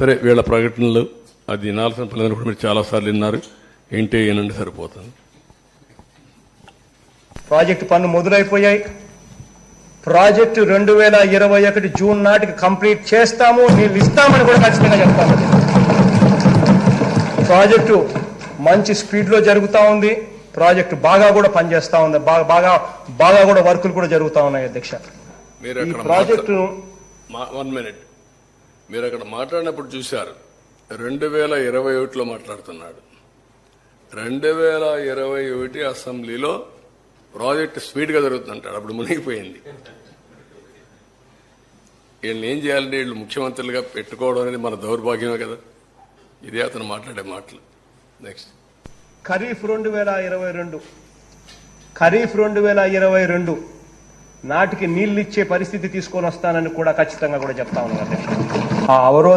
సరే వీళ్ళ ప్రకటనలు అది వినాల్సిన పిల్లలు కూడా మీరు చాలాసార్లు విన్నారు. ఏంటి ఏనండి సరిపోతుంది? ప్రాజెక్టు పనులు మొదలైపోయాయి. ప్రాజెక్టు రెండు వేల ఇరవై ఒకటి జూన్ నాటికి కంప్లీట్ చేస్తాము నీళ్ళు ఇస్తామని కూడా ఖచ్చితంగా చెప్తాము. ప్రాజెక్టు మంచి స్పీడ్లో జరుగుతా ఉంది. ప్రాజెక్టు బాగా కూడా పనిచేస్తా ఉంది. బాగా బాగా బాగా కూడా వర్కులు కూడా జరుగుతా ఉన్నాయి అధ్యక్ష. ఈ ప్రాజెక్టు వన్ మినిట్ మీరు అక్కడ మాట్లాడినప్పుడు చూశారు. రెండు వేల ఇరవై ఒకటిలో మాట్లాడుతున్నాడు. రెండు వేల ఇరవై ఒకటి అసెంబ్లీలో ప్రాజెక్ట్ స్పీడ్గా జరుగుతుంటాడు అప్పుడు మునిగిపోయింది. వీళ్ళని ఏం చేయాలంటే వీళ్ళు ముఖ్యమంత్రులుగా పెట్టుకోవడం అనేది మన దౌర్భాగ్యమే కదా. ఇదే అతను మాట్లాడే మాటలు. నెక్స్ట్ ఖరీఫ్ రెండు వేల ఇరవై రెండు. ఖరీఫ్ రెండు వేల ఇరవై రెండు. నాటికి నీళ్ళు ఇచ్చే పరిస్థితి తీసుకొని వస్తానని కూడా ఖచ్చితంగా కూడా చెప్తా ఉన్నాను అధ్యక్ష. ఆ అవరోధ